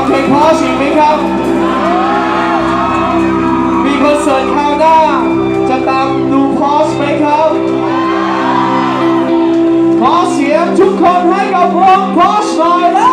ังเพลงพอาะอีกไหมครับ มีคอนเสิร์ตคราวหน้า จะตามดูพอสไหมครับ ขอเสียงทุกคนให้กับวงพอสหน่อยนะ